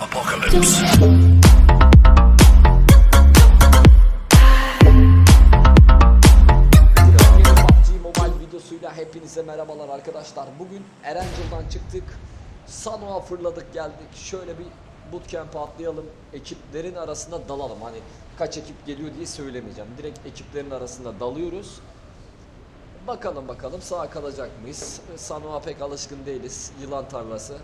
apocalypse. Videosuyla hepinize merhabalar arkadaşlar. Bugün Erangel'dan çıktık. Sanoa fırladık geldik. Şöyle bir bootcamp atlayalım. Ekiplerin arasında dalalım. Hani kaç ekip geliyor diye söylemeyeceğim. Direkt ekiplerin arasında dalıyoruz. Bakalım bakalım sağ kalacak mıyız? Sanoa pek alışkın değiliz. Yılan tarlası.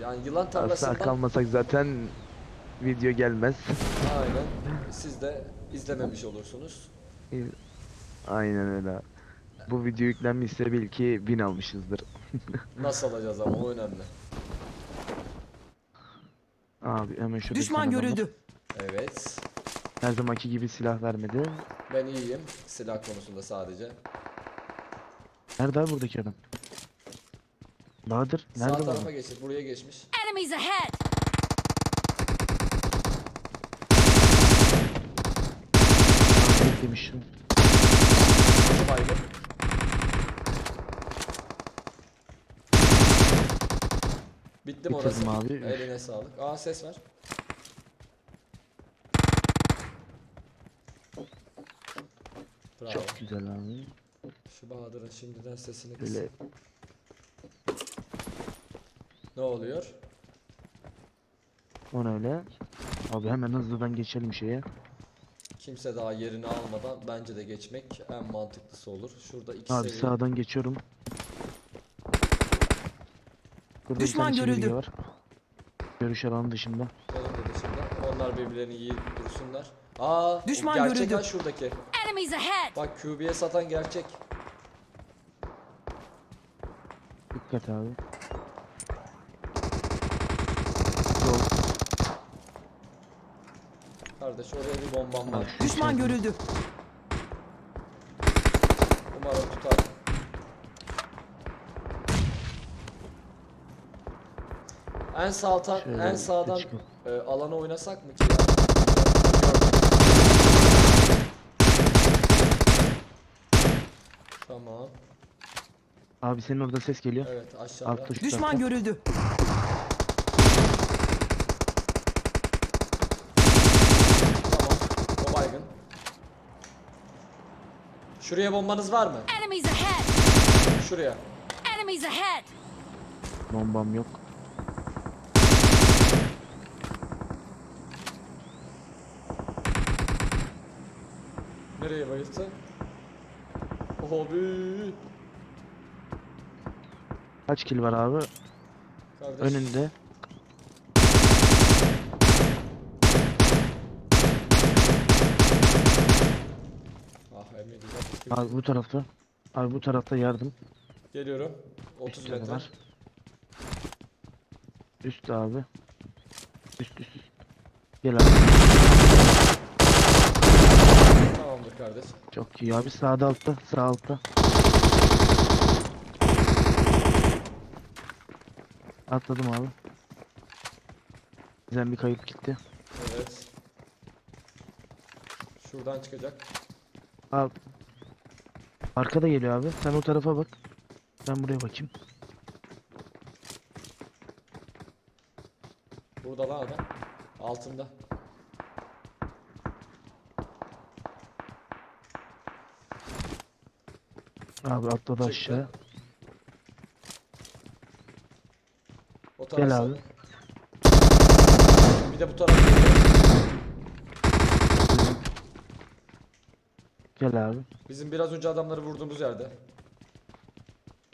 Yani yılan tarlasından kalmasak zaten video gelmez. aynen siz de izlememiş olursunuz. Aynen öyle. Bu video yüklenmişse bil ki bin almışızdır. Nasıl alacağız ama o önemli. Abi hemen bir Düşman görüldü. Evet. Her zamanki gibi silah vermedi. Ben iyiyim silah konusunda sadece. Nerede abi buradaki adam? Bahadır Sağ nerede bu tarafa adam? geçti. Buraya geçmiş. Enemies ahead! Beklemişim. İki baygın. Bitti mi orası? Bitirdim abi. Eline sağlık. Aa ses var. Bravo. Çok güzel abi. Şu Bahadır'ın şimdiden sesini kıs. Böyle oluyor? o ne öyle. Abi hemen hızlıdan geçelim şeye. Kimse daha yerini almadan bence de geçmek en mantıklısı olur. Şurada iki Abi seviye- sağdan geçiyorum. Burada Düşman tane görüldü. var. Görüş alanı dışında. Benim de dışında. Onlar birbirlerini yiyip dursunlar. Aa, Düşman gerçek görüldü. ha şuradaki. Enemies ahead! Bak QB'ye satan gerçek. Dikkat abi. Kardeş oraya bir bombam var. Düşman görüldü. Umarım tutar. En sağdan, Şöyle en bir sağdan e, alana oynasak mı ki ya? Tamam. Abi senin orada ses geliyor. Evet aşağıda. Altta şu Düşman tarafta. görüldü. Tamam. O baygın. Şuraya bombanız var mı? Enemies ahead! Şuraya. Enemies ahead! Bombam yok. Nereye bayıldı? Abi. Kaç kill var abi? Kardeş. Önünde. Abi bu tarafta. Abi bu tarafta yardım. Geliyorum. 30 Üstte de metre. var. Üst abi. Üst üst üst. Gel abi. Tamamdır kardeş. Çok iyi abi sağda altta. Sağ altta. Atladım abi. Bizden bir kayıp gitti. Evet. Şuradan çıkacak. Abi. Arkada geliyor abi. Sen o tarafa bak. Ben buraya bakayım. Burada lan adam. Altında. Abi atladı Çıktı. aşağı. O Gel abi. Bir de bu taraf Gel abi. Bizim biraz önce adamları vurduğumuz yerde.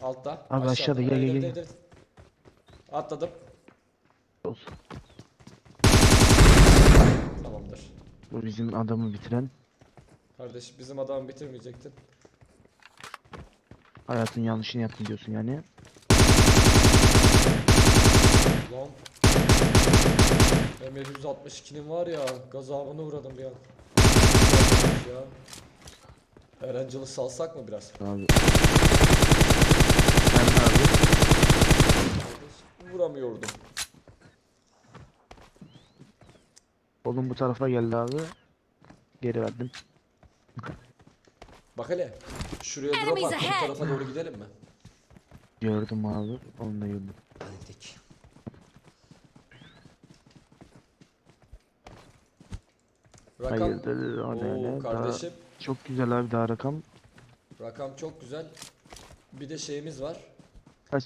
Altta. Abi aşağıda, gel, gel, gel. Atladım. Olsun. Tamamdır. Bu bizim adamı bitiren. Kardeş bizim adamı bitirmeyecektin. Hayatın yanlışını yaptın diyorsun yani. Lan. M762'nin var ya gazabına uğradım bir an. ya. Erancılı salsak mı biraz? Abi. Ben abi. Vuramıyordum. Oğlum bu tarafa geldi abi. Geri verdim. Bak hele. Şuraya drop Enemies. Bu tarafa doğru gidelim mi? Gördüm abi. Onu da gördüm. Hallettik. Rakam. Hayır. O ne? Oo, Daha- kardeşim çok güzel abi daha rakam. Rakam çok güzel. Bir de şeyimiz var. Kaç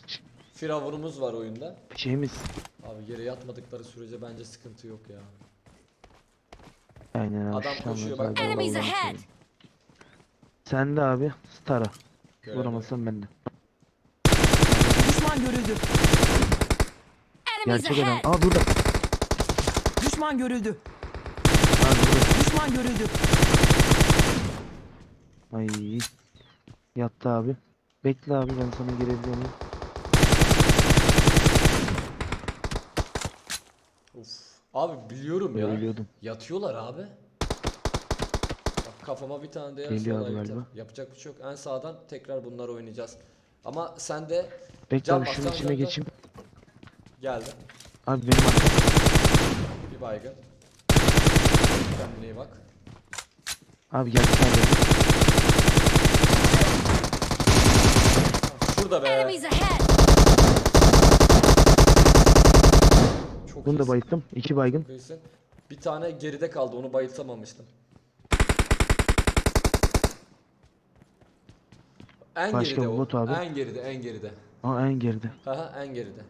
Firavunumuz var oyunda. şeyimiz. Abi yere yatmadıkları sürece bence sıkıntı yok ya. Aynen abi. Adam şu koşuyor, bak. Enemies Allah'ını ahead. Sen de abi Star'a. Göremiyorum. Vuramazsan ben de. Düşman görüldü. Enemies Gerçek adam. ahead! Aa burada. Düşman görüldü. Abi burada. Düşman görüldü. Ay. Yattı abi. Bekle abi ben sana gelebiliyor muyum? Uf. Abi biliyorum ya. Ölüyordum. Yatıyorlar abi. Bak kafama bir tane de Geliyor abi galiba. Yapacak bir şey yok. En sağdan tekrar bunları oynayacağız. Ama sen de Bekle Can abi şunun içine can. geçeyim. geldi. Abi benim arkam. Bir baygın. Kendine iyi bak. Abi gel sen de. Şurada be. Enemies ahead! Çok Bunu da iyisin. bayılttım. İki baygın. Bir tane geride kaldı. Onu bayıltamamıştım. En Başka geride o. bot abi. En geride, en geride. Aa en geride. Haha en geride.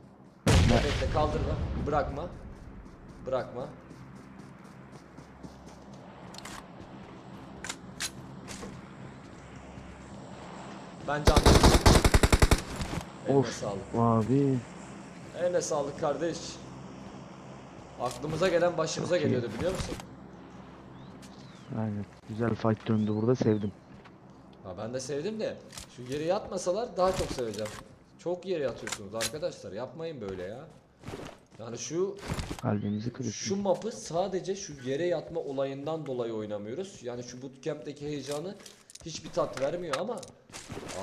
Bekle, bekle kaldırma. Bırakma. Bırakma. Ben can Eline Of. sağlık. Abi. Eline sağlık kardeş. Aklımıza gelen başımıza Çok iyi. geliyordu biliyor musun? Aynen. Güzel fight döndü burada sevdim. Ha ben de sevdim de şu yere yatmasalar daha çok seveceğim. Çok yere yatıyorsunuz arkadaşlar. Yapmayın böyle ya. Yani şu Kalbimizi kırıyorsun. şu map'ı sadece şu yere yatma olayından dolayı oynamıyoruz. Yani şu bootcamp'teki heyecanı hiçbir tat vermiyor ama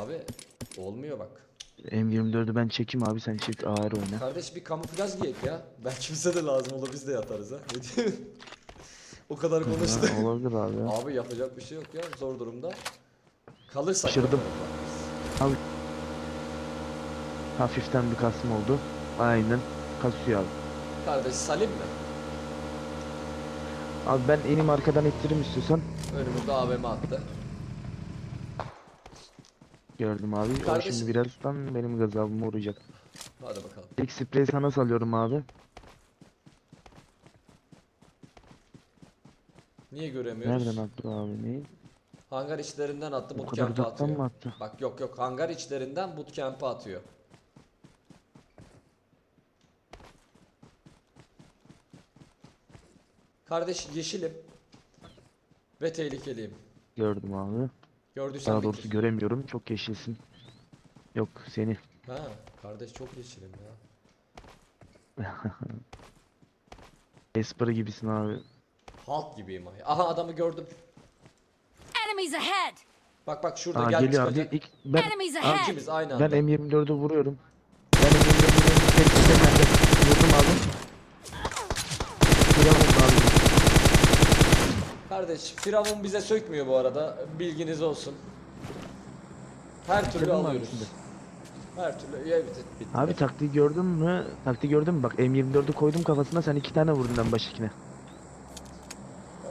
abi olmuyor bak. M24'ü ben çekeyim abi sen çek ağır oyna. Kardeş bir kamuflaj giyek ya. Ben kimse de lazım olur biz de yatarız ha. Ne diyorsun? o kadar konuştuk. Ha, olabilir abi ya. Abi yapacak bir şey yok ya zor durumda. Kalırsak. Yaparız. Hafiften bir kasma oldu. Aynen. Kasıyor abi. Kardeş Salim mi? Abi ben enim arkadan ettireyim istiyorsan. Önümüzde AVM attı. Gördüm abi. O şimdi birazdan benim gazabıma uğrayacak. Hadi bakalım. Tek spreyi sana salıyorum abi. Niye göremiyoruz? Nereden attı abi neyi? Hangar içlerinden attı bootcamp'e atıyor. mı attı? Bak yok yok hangar içlerinden bootcamp'e atıyor. Kardeş yeşilim. Ve tehlikeliyim. Gördüm abi. Gördüysen Daha bitir. doğrusu göremiyorum. Çok yeşilsin. Yok seni. Ha kardeş çok yeşilim ya. Esper gibisin abi. Halk gibiyim ay. Aha adamı gördüm. Enemies ahead! Bak bak şurada Aa, gel geliyor abi. İlk, ben, Enemies ahead! İkimiz aynı ben anda. M24'ü vuruyorum. Ben M24'ü tek seferde vurdum abi. Kıyamam abi. Kardeş Firavun bize sökmüyor bu arada. Bilginiz olsun. Her türlü alıyoruz. şimdi? Her türlü. Ya, bitti, bitti. Abi taktiği gördün mü? Taktiği gördün mü? Bak M24'ü koydum kafasına sen iki tane vurdun en baştakine.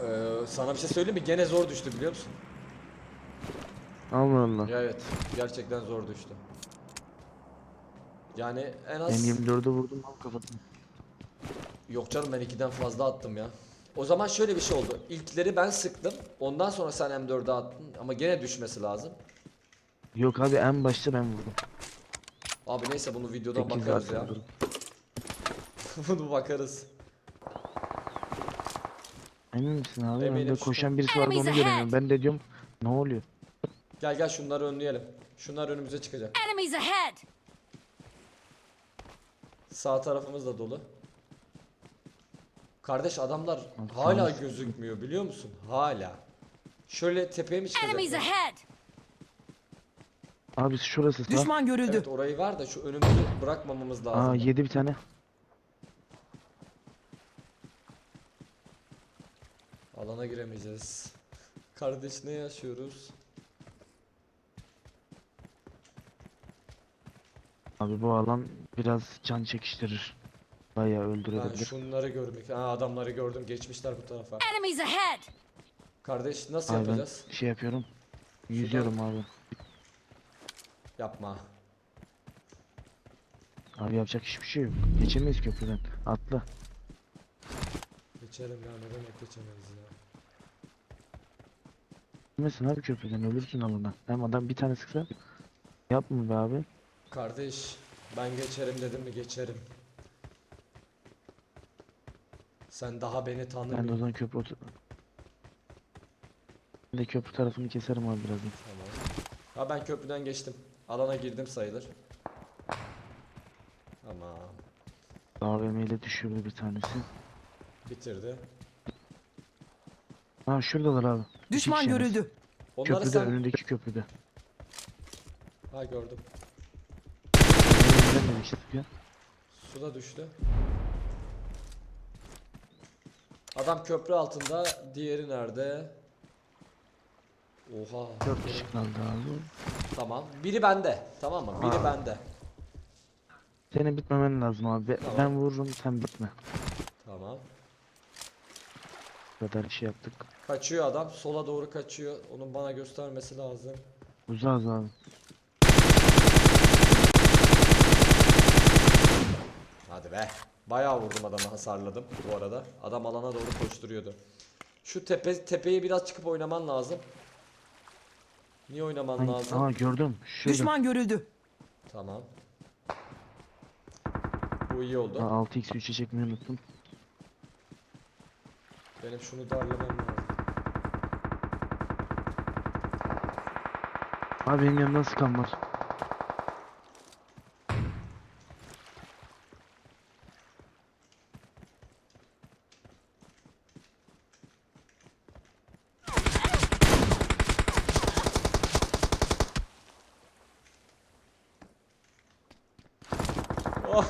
Ee, sana bir şey söyleyeyim mi? Gene zor düştü biliyor musun? Allah Allah. Ya evet. Gerçekten zor düştü. Yani en az... M24'ü vurdum abi kafasına. Yok canım ben ikiden fazla attım ya. O zaman şöyle bir şey oldu. İlkleri ben sıktım. Ondan sonra sen M4'e attın. Ama gene düşmesi lazım. Yok abi en başta ben vurdum. Abi neyse bunu videodan 8 bakarız ya. vurdum. bunu bakarız. Emin misin abi? Eminim, şu- koşan birisi vardı onu göremiyorum. Ben de diyorum ne oluyor? Gel gel şunları önleyelim. Şunlar önümüze çıkacak. Enemies ahead! Sağ tarafımız da dolu. Kardeş adamlar hala gözükmüyor biliyor musun? Hala. Şöyle tepeye mi Enemies çıkacaklar? ahead! Abi şurası sağ. Düşman görüldü. Evet orayı var da şu önümüzü bırakmamamız lazım. Aa yedi bir tane. Alana giremeyeceğiz. Kardeş ne yaşıyoruz? Abi bu alan biraz can çekiştirir. Bayağı Ben öldürebilir. şunları görmek. Ha adamları gördüm. Geçmişler bu tarafa. Enemies ahead! Kardeş nasıl Abi ben yapacağız? şey yapıyorum. Yüzüyorum abi. Yapma. Abi yapacak hiçbir şey yok. Geçemeyiz köprüden. Atla. Geçelim ya ne demek geçemeyiz ya. Geçemezsin abi köprüden ölürsün alına. Hem adam bir tane sıksa. Yapma be abi. Kardeş ben geçerim dedim mi geçerim. Sen daha beni Ben de o tanımıyorsun. zaman köprü otur. Ben de köprü tarafını keserim abi birazdan. Tamam. Ha ben köprüden geçtim. Alana girdim sayılır. Tamam. AVM ile düşürdü bir tanesi. Bitirdi. Ha şuradalar abi. İki Düşman kişi yalnız. görüldü. Onları Köprüde sen... önündeki köprüde. Ha gördüm. Önünden de. Suda düştü. Adam köprü altında. Diğeri nerede? Oha. Dört kişi kaldı abi. Tamam. Biri bende. Tamam mı? Biri Ha. bende. Senin bitmemen lazım abi. Tamam. Ben vururum sen bitme. Tamam. Bu kadar şey yaptık. Kaçıyor adam. Sola doğru kaçıyor. Onun bana göstermesi lazım. Uzağız abi. Hadi be. Bayağı vurdum adamı hasarladım bu arada. Adam alana doğru koşturuyordu. Şu tepe tepeye biraz çıkıp oynaman lazım. Niye oynaman Hangi- lazım? Aa gördüm. Şurada. Düşman görüldü. Tamam. Bu iyi oldu. Aa, 6x 3'e çekmeyi unuttum. Benim şunu darlamam lazım. Abi benim yanımdan sıkan var. Oh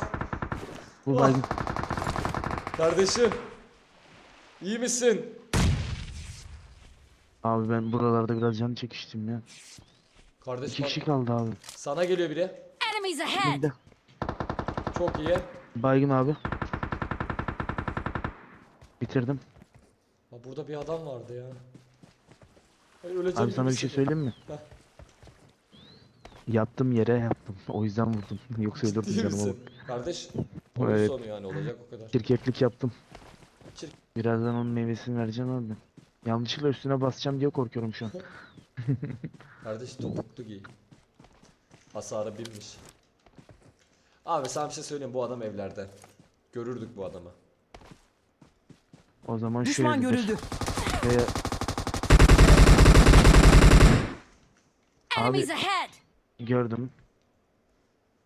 Oh. baygın. kardeşim. İyi misin? Abi ben buralarda biraz canı çekiştim ya. Kardeş İki bak, kişi kaldı abi. sana geliyor biri. Enemies ahead! Çok iyi. baygın abi. Bitirdim. Ha, burada bir adam vardı ya. Ay, öleceğim Abi sana bir şey gibi hissediyorum. söyleyeyim mi? Heh. Yattım yere yattım. O yüzden vurdum. Yoksa ölürdüm Ciddi canıma misin? Kardeş oyun Evet. sonu yani olacak o kadar. Çirkeflik yaptım. Çirk- Birazdan onun meyvesini vereceğim abi. Yanlışlıkla üstüne basacağım diye korkuyorum şu an. Kardeş topuklu giy. Hasarı binmiş. Abi sana bir şey söyleyeyim bu adam evlerde. Görürdük bu adamı. O zaman şu Düşman evdedir. görüldü. Veya Abi- Enemies ahead! gördüm.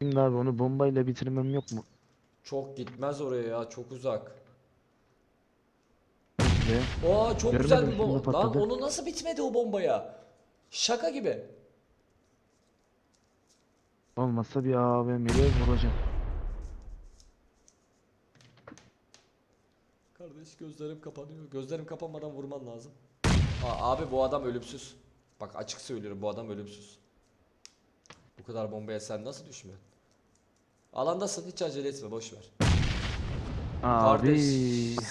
Şimdi abi onu bombayla bitirmem yok mu? Çok gitmez oraya ya çok uzak. Ve Oo çok Görmedim, güzel bir şimdi bomba. Lan patladı. onu nasıl bitmedi o bombaya? Şaka gibi. olmazsa bir AVM ile vuracağım. Kardeş gözlerim kapanıyor. Gözlerim kapanmadan vurman lazım. Aa, abi bu adam ölümsüz. Bak açık söylüyorum bu adam ölümsüz. Bu kadar bombaya sen nasıl düşmüyorsun? Alandasın hiç acele etme boş ver. Abi Kardeş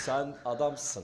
sen adamsın.